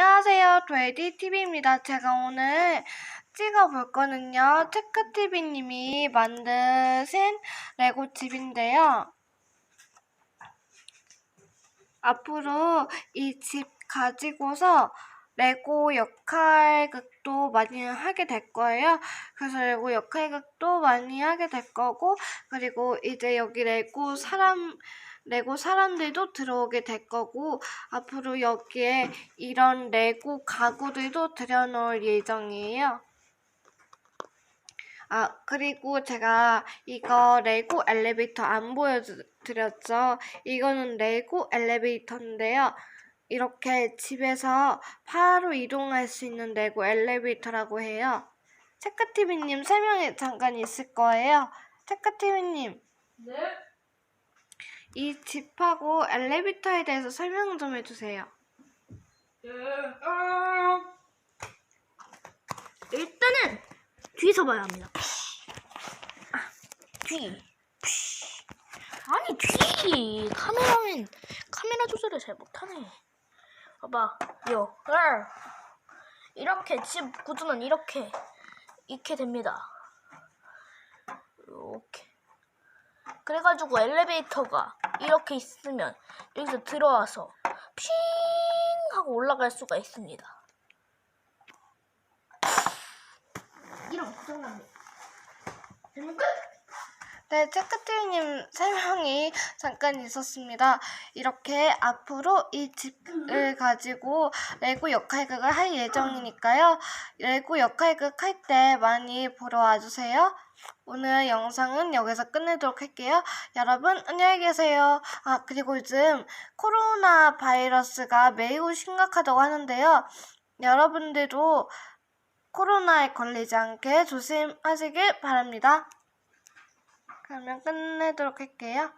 안녕하세요. 돼지TV입니다. 제가 오늘 찍어볼 거는요. 체크TV님이 만드신 레고 집인데요. 앞으로 이 집 가지고서 레고 역할극도 많이 하게 될 거예요. 그래서 레고 역할극도 많이 하게 될 거고, 그리고 이제 여기 레고 사람, 레고 사람들도 들어오게 될 거고, 앞으로 여기에 이런 레고 가구들도 들여놓을 예정이에요. 아, 그리고 제가 이거 레고 엘리베이터 안 보여드렸죠? 이거는 레고 엘리베이터인데요. 이렇게 집에서 바로 이동할 수 있는 레고 엘리베이터라고 해요. 체크TV님 설명이 잠깐 있을 거예요. 체크TV님, 네. 이 집하고 엘리베이터에 대해서 설명 좀 해주세요. 예. 어. 일단은 뒤에서 봐야 합니다. 아, 뒤. 아니 뒤. 카메라맨 카메라 조절을 잘 못하네. 봐봐, 요, 을. 이렇게 집 구조는 이렇게 이렇게 됩니다. 이렇게. 그래가지고 엘리베이터가 이렇게 있으면 여기서 들어와서 핑 하고 올라갈 수가 있습니다. 이런 고장납니다. 되면 끝! 네, 체크트리님 설명이 잠깐 있었습니다. 이렇게 앞으로 이 집을 가지고 레고 역할극을 할 예정이니까요. 레고 역할극 할 때 많이 보러 와주세요. 오늘 영상은 여기서 끝내도록 할게요. 여러분, 안녕히 계세요. 아, 그리고 요즘 코로나 바이러스가 매우 심각하다고 하는데요. 여러분들도 코로나에 걸리지 않게 조심하시길 바랍니다. 그러면 끝내도록 할게요.